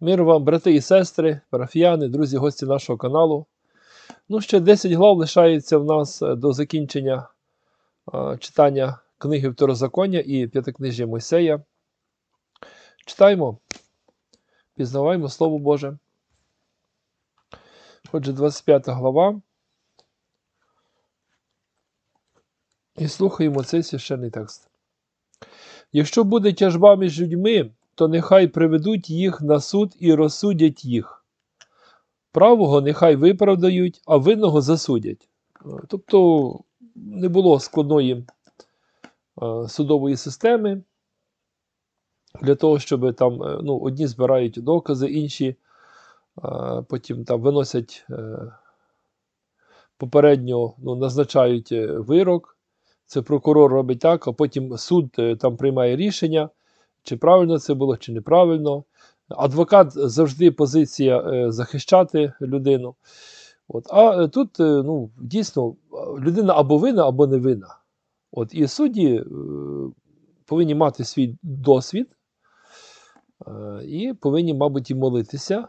Мир вам, брати і сестри, парафіяни, друзі, гості нашого каналу. Ну, ще 10 глав лишається в нас е, до закінчення читання книги Второзаконня і П'ятикнижжя Мойсея. Читаємо, пізнаваємо Слово Боже. Отже, 25 глава. І слухаємо цей священний текст. Якщо буде тяжба між людьми, то нехай приведуть їх на суд і розсудять їх. Правого нехай виправдають, а винного засудять. Е, Тобто не було складної е, судової системи для того, щоб там е, ну, одні збирають докази, інші потім там виносять попередньо ну, назначають вирок. Це прокурор робить так, а потім суд там приймає рішення, чи правильно це було, чи неправильно. Адвокат завжди позиція е, захищати людину. От. А е, тут е, ну, дійсно людина або винна, або не винна. От. І судді повинні мати свій досвід і повинні, мабуть, і молитися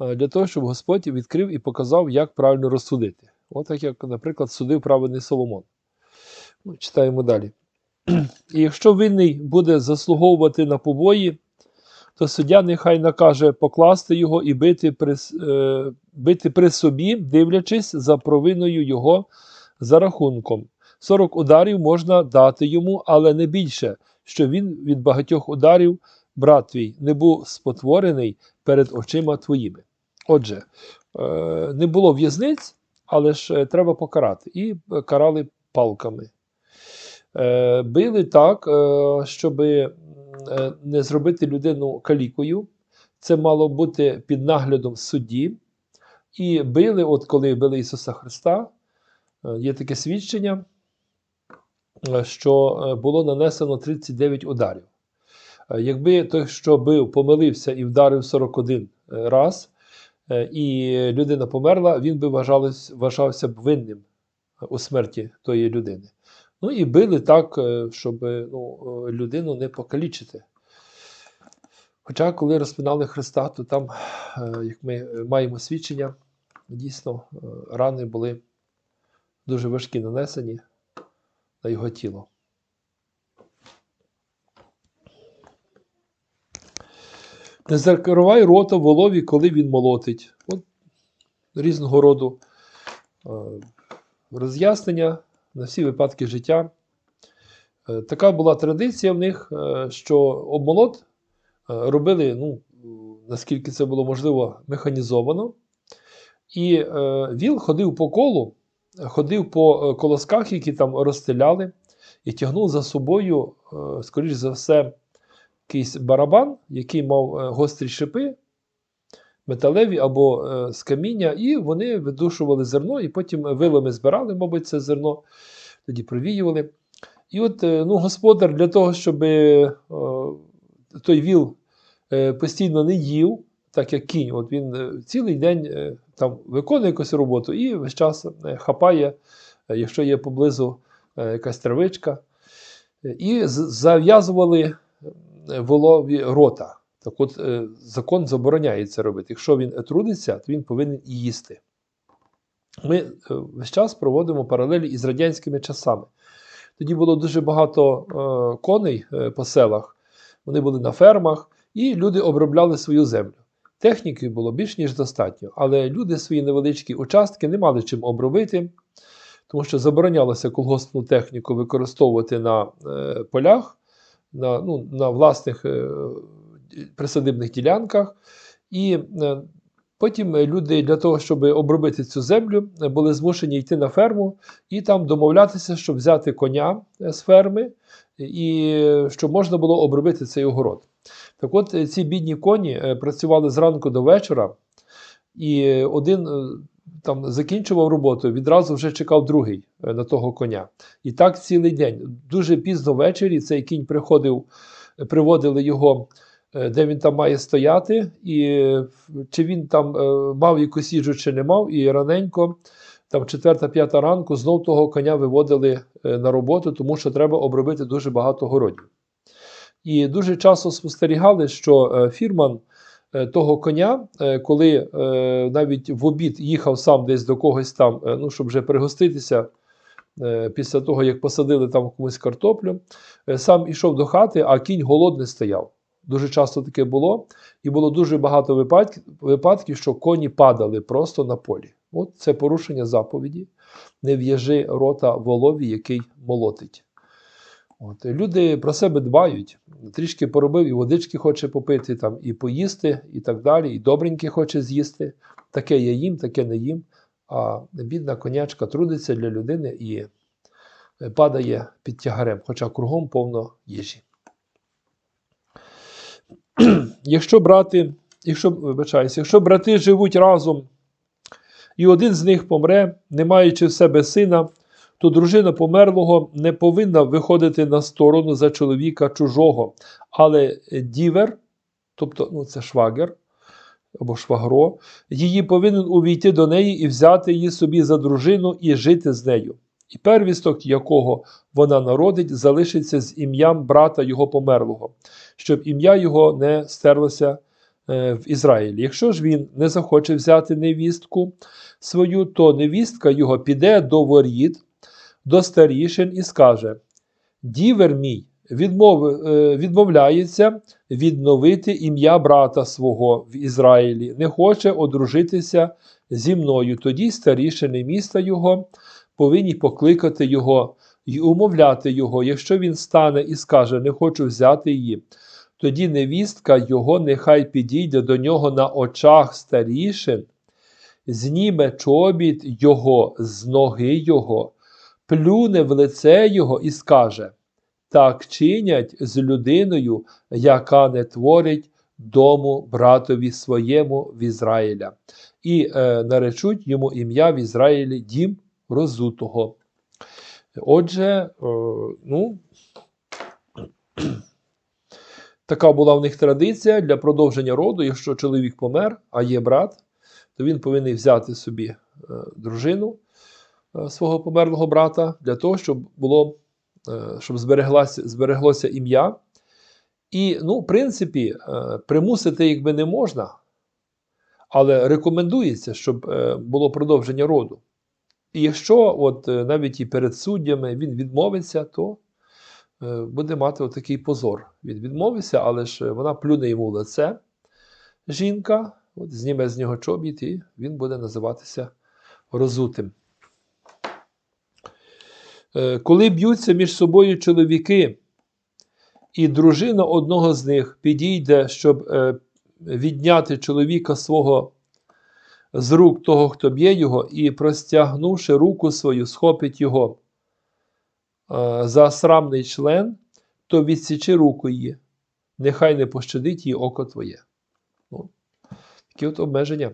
е, для того, щоб Господь відкрив і показав, як правильно розсудити. От так як, наприклад, судив праведний Соломон. Ну, читаємо далі. І якщо винний буде заслуговувати на побої, то суддя нехай накаже покласти його і бити при, е, бити при собі, дивлячись за провиною його за рахунком. 40 ударів можна дати йому, але не більше, що він від багатьох ударів, брат твій, не був спотворений перед очима твоїми. Отже, е, не було в'язниць, але ж е, треба покарати. І карали палками. Е, Били так, е, щоб не зробити людину калікою. Це мало бути під наглядом судді. І били, от коли били Ісуса Христа, е, є таке свідчення, е, що е, було нанесено 39 ударів. Е, Якби той, що бив, помилився і вдарив 41 раз, е, і людина померла, він би вважався винним у смерті тої людини. Ну і били так, е, щоб ну, е, людину не покалічити. Хоча, коли розпинали Христа, то там, е, як ми е, маємо свідчення, дійсно е, рани були дуже важкі нанесені на його тіло. Не закривай рота волові, коли він молотить. От різного роду е, роз'яснення на всі випадки життя. Е, Така була традиція в них, е, що обмолот е, робили, ну, наскільки це було можливо, механізовано. І віл ходив по колу, ходив по колосках, які там розстеляли, і тягнув за собою, скоріш за все, якийсь барабан, який мав гострі шипи, металеві або е, з каміння, і вони видушували зерно, і потім вилами збирали, мабуть, це зерно, тоді провіювали. І от е, ну, господар для того, щоб е, той віл постійно не їв, так як кінь, от він цілий день там виконує якусь роботу і весь час хапає, якщо є поблизу якась травичка, і зав'язували волові рота. Так от е, закон забороняє це робити. Якщо він трудиться, то він повинен і їсти. Ми е, весь час проводимо паралелі із радянськими часами. Тоді було дуже багато е, коней е, по селах, вони були на фермах, і люди обробляли свою землю. Техніки було більш ніж достатньо, але люди свої невеличкі участки не мали чим обробити, тому що заборонялося колгоспну техніку використовувати на е, полях, на, ну, на власних е, присадибних ділянках. І е, потім люди для того, щоб обробити цю землю, були змушені йти на ферму і там домовлятися, щоб взяти коня е, з ферми, і е, щоб можна було обробити цей огород. Так от ці бідні коні працювали зранку до вечора, і один там закінчував роботу, відразу вже чекав другий на того коня. І так цілий день. Дуже пізно ввечері цей кінь приходив, приводили його, де він там має стояти, і е, чи він там е, мав якусь їжу, чи не мав, і раненько, там четверта-п'ята ранку, знов того коня виводили е, на роботу, тому що треба обробити дуже багато городів. І дуже часто спостерігали, що е, фірман е, того коня, е, коли е, навіть в обід їхав сам десь до когось там, е, ну, щоб вже пригоститися е, після того, як посадили там комусь картоплю, е, сам ішов до хати, а кінь голодний стояв. Дуже часто таке було, і було дуже багато випадків, що коні падали просто на полі. От це порушення заповіді. Не в'яжи рота волові, який молотить. От. Люди про себе дбають. Трішки поробив, і водички хоче попити, там, і поїсти, і так далі, і добреньке хоче з'їсти. Таке я їм, таке не їм. А бідна конячка трудиться для людини і е, падає під тягарем, хоча кругом повно їжі. якщо брати, якщо, вибачаюсь, якщо брати живуть разом, і один з них помре, не маючи в себе сина, то дружина померлого не повинна виходити на сторону за чоловіка чужого, але дівер, тобто ну, це швагер або швагро, її повинен увійти до неї і взяти її собі за дружину і жити з нею. І первісток, якого вона народить, залишиться з ім'ям брата його померлого, щоб ім'я його не стерлося е, в Ізраїлі. Якщо ж він не захоче взяти невістку свою, то невістка його піде до воріт, до старішин і скаже: Дівер мій відмов, е, відмовляється відновити ім'я брата свого в Ізраїлі, не хоче одружитися зі мною. Тоді старішини міста його повинні покликати його і умовляти його, якщо він стане і скаже, не хочу взяти її. Тоді невістка його нехай підійде до нього на очах старішин, зніме чобіт його з ноги його, плюне в лице його і скаже: Так чинять з людиною, яка не творить дому братові своєму в Ізраїля, і е, наречуть йому ім'я в Ізраїлі дім розутого. Отже, е, ну, така була в них традиція для продовження роду. Якщо чоловік помер, а є брат, то він повинен взяти собі е, дружину е, свого померлого брата для того, щоб було, щоб збереглося, збереглося ім'я. І, ну, в принципі, примусити якби не можна, але рекомендується, щоб було продовження роду. І якщо от е, навіть і перед суддями він відмовиться, то е, буде мати отакий позор. Він відмовився, але ж вона плюне йому в лице жінка, от, зніме з нього чобіт, і він буде називатися розутим. Е, Коли б'ються між собою чоловіки, і дружина одного з них підійде, щоб е, відняти чоловіка свого з рук того, хто б'є його, і, простягнувши руку свою, схопить його е, за срамний член, то відсічи руку її, нехай не пощадить її око твоє. Ну, такі от обмеження.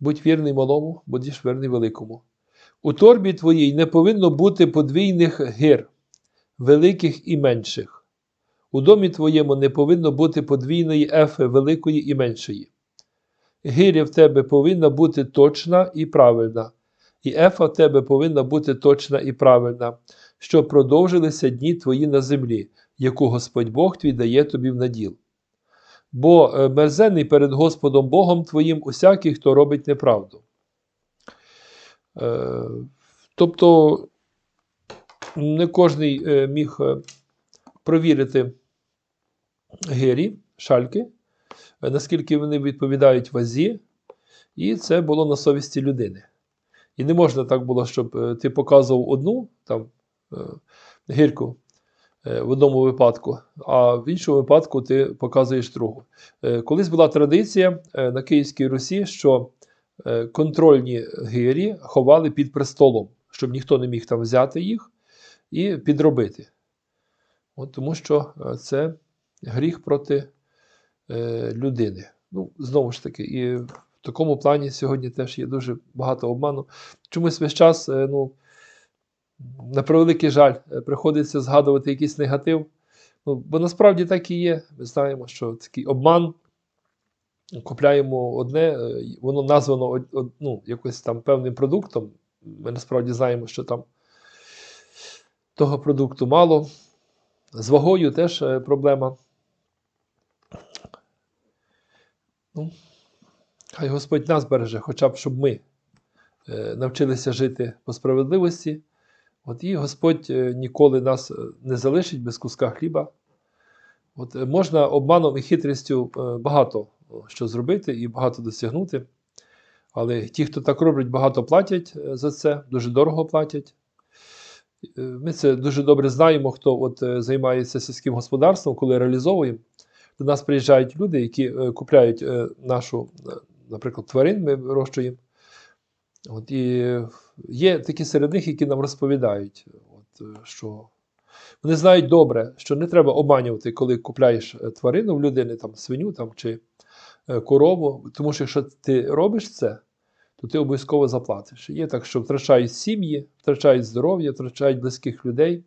Будь вірний малому, будеш вірний великому. У торбі твоїй не повинно бути подвійних гир, великих і менших. У домі твоєму не повинно бути подвійної ефи великої і меншої. Гиря в тебе повинна бути точна і правильна, і ефа в тебе повинна бути точна і правильна, щоб продовжилися дні твої на землі, яку Господь Бог твій дає тобі в наділ. Бо е, мерзенний перед Господом Богом твоїм усякий, хто робить неправду. Е, тобто не кожний е, міг провірити гирі, шальки, наскільки вони відповідають вазі, і це було на совісті людини. І не можна так було, щоб е, ти показував одну там, е, гірку е, в одному випадку, а в іншому випадку ти показуєш другу. Е, Колись була традиція е, на Київській Русі, що е, контрольні гирі ховали під престолом, щоб ніхто не міг там взяти їх і підробити. От Тому що е, це гріх проти е, людини. Ну, знову ж таки, і в такому плані сьогодні теж є дуже багато обману. Чомусь весь час, е, ну, на превеликий жаль, е, приходиться згадувати якийсь негатив. Ну, бо насправді так і є. Ми знаємо, що такий обман. Купляємо одне, е, воно названо ну, якось там певним продуктом. Ми насправді знаємо, що там того продукту мало. З вагою теж е, проблема. Ну, хай Господь нас береже, хоча б щоб ми е, навчилися жити по справедливості. От і Господь е, ніколи нас е, не залишить без куска хліба. От можна обманом і хитрістю багато що зробити і багато досягнути. Але ті, хто так роблять, багато платять за це, дуже дорого платять. Ми це дуже добре знаємо, хто от займається сільським господарством, коли реалізовуємо. До нас приїжджають люди, які е, купляють е, нашу, е, наприклад, тварин, ми вирощуємо. От, і є такі серед них, які нам розповідають, от, що вони знають добре, що не треба обманювати, коли купляєш тварину в людини, там, свиню там, чи корову. Тому що якщо ти робиш це, то ти обов'язково заплатиш. Є так, що втрачають сім'ї, втрачають здоров'я, втрачають близьких людей,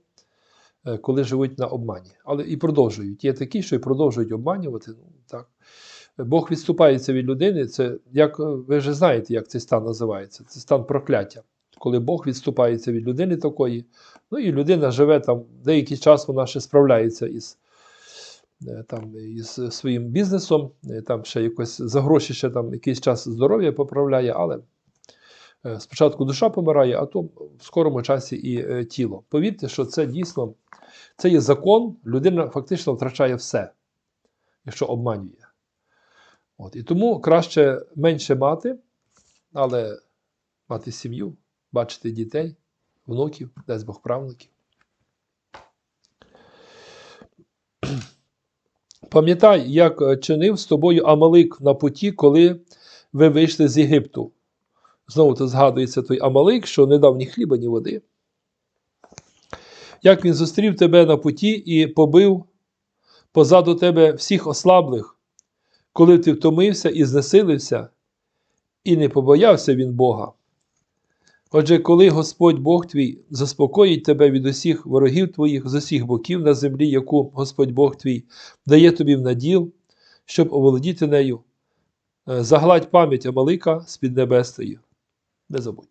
коли живуть на обмані. Але і продовжують. Є такі, що і продовжують обманювати. Ну, так. Бог відступається від людини. Це як е, ви вже знаєте, як цей стан називається. Це стан прокляття. Коли Бог відступається від людини такої, ну і людина живе там деякий час, вона ще справляється із, е, там, із своїм бізнесом, е, там ще якось за гроші ще там якийсь час здоров'я поправляє, але е, спочатку душа помирає, а то в скорому часі і е, тіло. Повірте, що це дійсно це є закон, людина фактично втрачає все, якщо обманює. От, і тому краще менше мати, але мати сім'ю, бачити дітей, внуків, десь Бог правнуків. Пам'ятай, як е, чинив з тобою Амалик на путі, коли ви вийшли з Єгипту. Знову то згадується той Амалик, що не дав ні хліба, ні води. Як він зустрів тебе на путі і побив позаду тебе всіх ослаблих, коли ти втомився і знесилився, і не побоявся він Бога. Отже, коли Господь Бог твій заспокоїть тебе від усіх ворогів твоїх з усіх боків на землі, яку Господь Бог твій дає тобі в наділ, щоб оволодіти нею, е, загладь пам'ять Амалика з під небесної. Не забудь.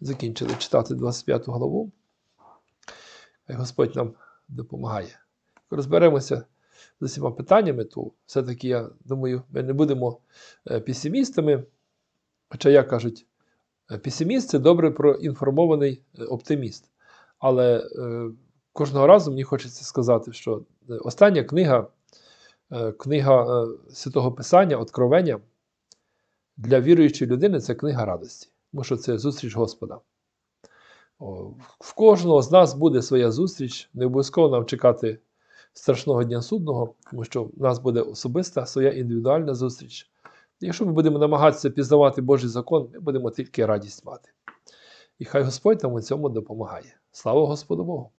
Закінчили читати 25 главу. Господь нам допомагає. Розберемося з усіма питаннями, то все-таки я думаю, ми не будемо е, песимістами. Хоча, як кажуть, е, песиміст це добре проінформований е, оптиміст. Але кожного разу мені хочеться сказати, що остання книга, книга Святого Писання, Откровення для віруючої людини це книга радості, тому що це зустріч Господа. В кожного з нас буде своя зустріч, не обов'язково нам чекати страшного дня судного, тому що в нас буде особиста своя індивідуальна зустріч. Якщо ми будемо намагатися пізнавати Божий закон, ми будемо тільки радість мати. І хай Господь нам у цьому допомагає. Слава Господу Богу!